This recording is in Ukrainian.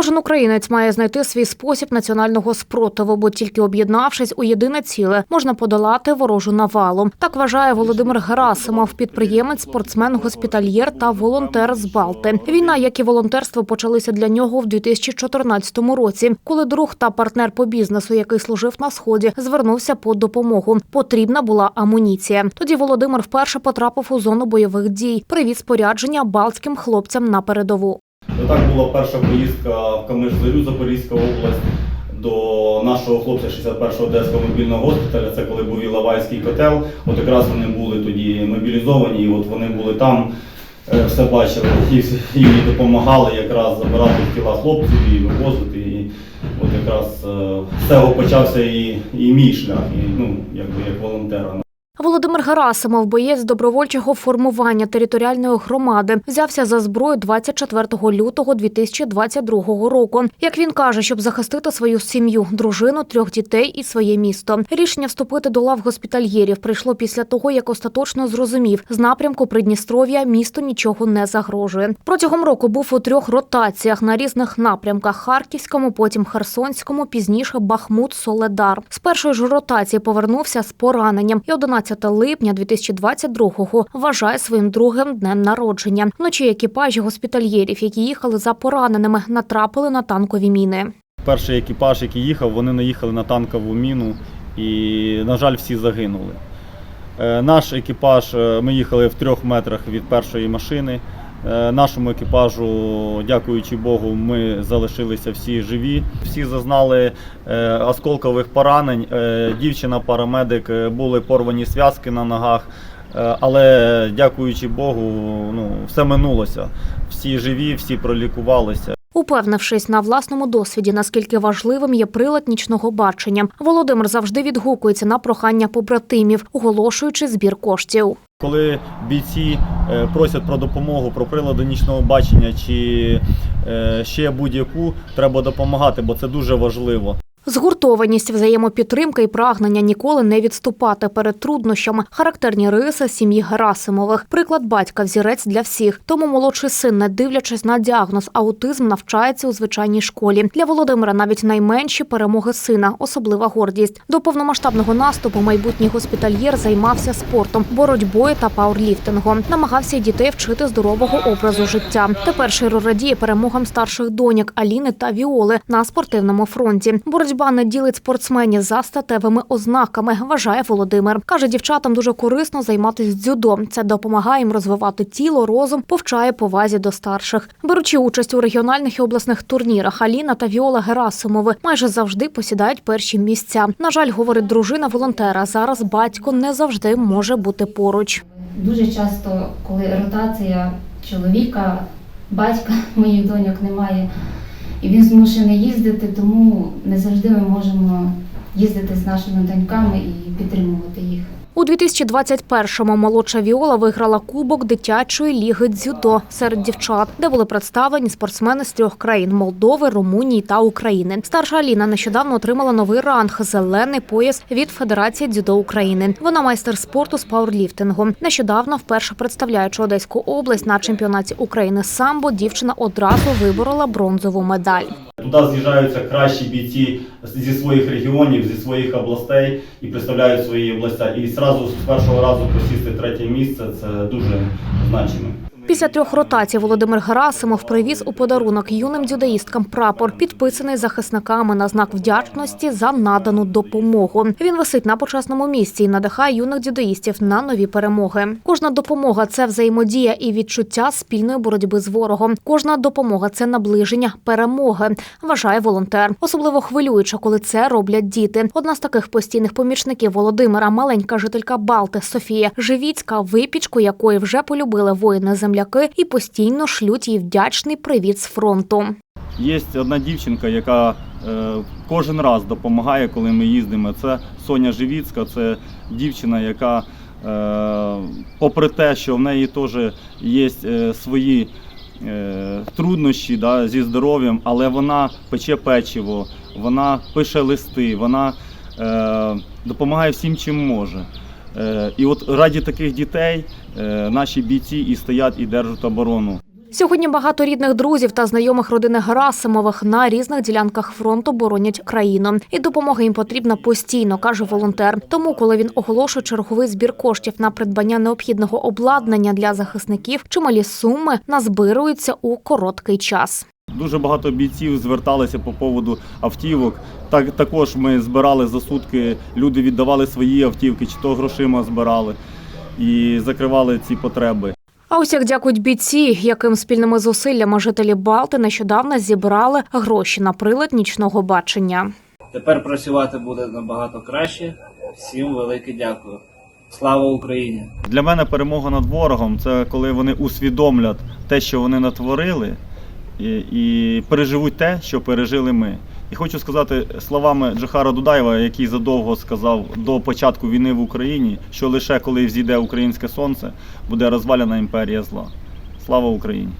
Кожен українець має знайти свій спосіб національного спротиву, бо тільки об'єднавшись у єдине ціле, можна подолати ворожу навалу. Так вважає Володимир Герасимов, підприємець, спортсмен, госпітальєр та волонтер з Балти. Війна, як і волонтерство, почалися для нього в 2014 році, коли друг та партнер по бізнесу, який служив на сході, звернувся по допомогу. Потрібна була амуніція. Тоді Володимир вперше потрапив у зону бойових дій. Привіз спорядження балтським хлопцям на передову. Так була перша поїздка в Камиш-Зорю, Запорізька область, до нашого хлопця 61-го Одеського мобільного госпіталя. Це коли був Іловайський котел. От якраз вони були тоді мобілізовані, і от вони були там, е, все бачили, і їм допомагали якраз забирати тіла хлопців і вивозити. І от якраз е, з цього почався і, і мій шлях, і, ну, якби як волонтера. Володимир Герасимов, боєць добровольчого формування територіальної громади, взявся за зброю 24 лютого 2022 року. Як він каже, щоб захистити свою сім'ю, дружину, трьох дітей і своє місто. Рішення вступити до лав госпітальєрів прийшло після того, як остаточно зрозумів, з напрямку Придністров'я місту нічого не загрожує. Протягом року був у трьох ротаціях на різних напрямках: Харківському, потім Херсонському, пізніше Бахмут, Соледар. З першої ж ротації повернувся з пораненням і 11 липня 2022-го вважає своїм другим днем народження. Вночі екіпажі госпітальєрів, які їхали за пораненими, натрапили на танкові міни. Перший екіпаж, який їхав, вони наїхали на танкову міну і, на жаль, всі загинули. Е, Наш екіпаж, е, ми їхали в трьох метрах від першої машини. Е, Нашому екіпажу, дякуючи Богу, ми залишилися всі живі. Всі зазнали е, осколкових поранень. Е, Дівчина, парамедик, були порвані зв'язки на ногах. Але дякуючи Богу, ну, все минулося. Всі живі, всі пролікувалися. Упевнившись на власному досвіді, наскільки важливим є прилад нічного бачення, Володимир завжди відгукується на прохання побратимів, оголошуючи збір коштів. Коли бійці е, просять про допомогу, про прилади нічного бачення чи е, ще будь-яку, треба допомагати, бо це дуже важливо. Згуртованість, взаємопідтримка і прагнення ніколи не відступати перед труднощами характерні риси сім'ї Герасимових. Приклад батька взірець для всіх. Тому молодший син, не дивлячись на діагноз, аутизм навчається у звичайній школі. Для Володимира навіть найменші перемоги сина особлива гордість. До повномасштабного наступу майбутній госпітальєр займався спортом, боротьбою та пауерліфтингом. Намагався дітей вчити здорового образу життя. Тепер Широ радіє перемогам старших доньок Аліни та Віоли на спортивному фронті. Боротьба не ділить спортсменів за статевими ознаками, вважає Володимир. Каже, дівчатам дуже корисно займатися дзюдо. Це допомагає їм розвивати тіло, розум, повчає повазі до старших. Беручи участь у регіональних і обласних турнірах, Аліна та Віола Герасимови майже завжди посідають перші місця. На жаль, говорить дружина волонтера. Зараз батько не завжди може бути поруч. Дуже часто, коли ротація чоловіка, батька моїх доньок немає, і він змушений їздити, тому не завжди ми можемо їздити з нашими доньками і підтримувати їх. У 2021-му молодша Віола виграла кубок дитячої ліги дзюдо серед дівчат, де були представлені спортсмени з трьох країн Молдови, Румунії та України. Старша Аліна нещодавно отримала новий ранг зелений пояс від Федерації дзюдо України. Вона майстер спорту з пауерліфтингу. Нещодавно, вперше представляючи Одеську область на чемпіонаті України самбо, дівчина одразу виборола бронзову медаль. Туди з'їжджаються кращі бійці зі своїх регіонів, зі своїх областей і представляють свої області. Зразу з першого разу посісти третє місце це дуже значимо. Після трьох ротацій Володимир Герасимов привіз у подарунок юним дзюдоїсткам прапор, підписаний захисниками на знак вдячності за надану допомогу. Він висить на почесному місці і надихає юних дзюдоїстів на нові перемоги. Кожна допомога це взаємодія і відчуття спільної боротьби з ворогом. Кожна допомога це наближення перемоги, вважає волонтер. Особливо хвилююче, коли це роблять діти. Одна з таких постійних помічників Володимира, маленька жителька Балти Софія Живіцька, випічку якої вже полюбили воїни земляки і постійно шлють їй вдячний привіт з фронту. Є одна дівчинка, яка е, кожен раз допомагає, коли ми їздимо. Це Соня Живіцька, це дівчина, яка, е, попри те, що в неї теж є е, свої труднощі да, зі здоров'ям, але вона пече печиво, вона пише листи, вона допомагає всім, чим може. Е, і от раді таких дітей е, наші бійці і стоять і держать оборону. Сьогодні багато рідних друзів та знайомих родини Герасимових на різних ділянках фронту боронять країну. І допомога їм потрібна постійно, каже волонтер. Тому, коли він оголошує черговий збір коштів на придбання необхідного обладнання для захисників, чималі суми назбируються у короткий час. Дуже багато бійців зверталися по поводу автівок. Так також ми збирали за сутки. Люди віддавали свої автівки, чи то грошима збирали і закривали ці потреби. А ось як дякують бійці, яким спільними зусиллями жителі Балти нещодавно зібрали гроші на прилад нічного бачення. Тепер працювати буде набагато краще. Всім велике дякую. Слава Україні! Для мене перемога над ворогом це коли вони усвідомлять те, що вони натворили, і переживуть те, що пережили ми. І хочу сказати словами Джохара Дудаєва, який задовго сказав до початку війни в Україні, що лише коли взійде українське сонце, буде розвалена імперія зла. Слава Україні!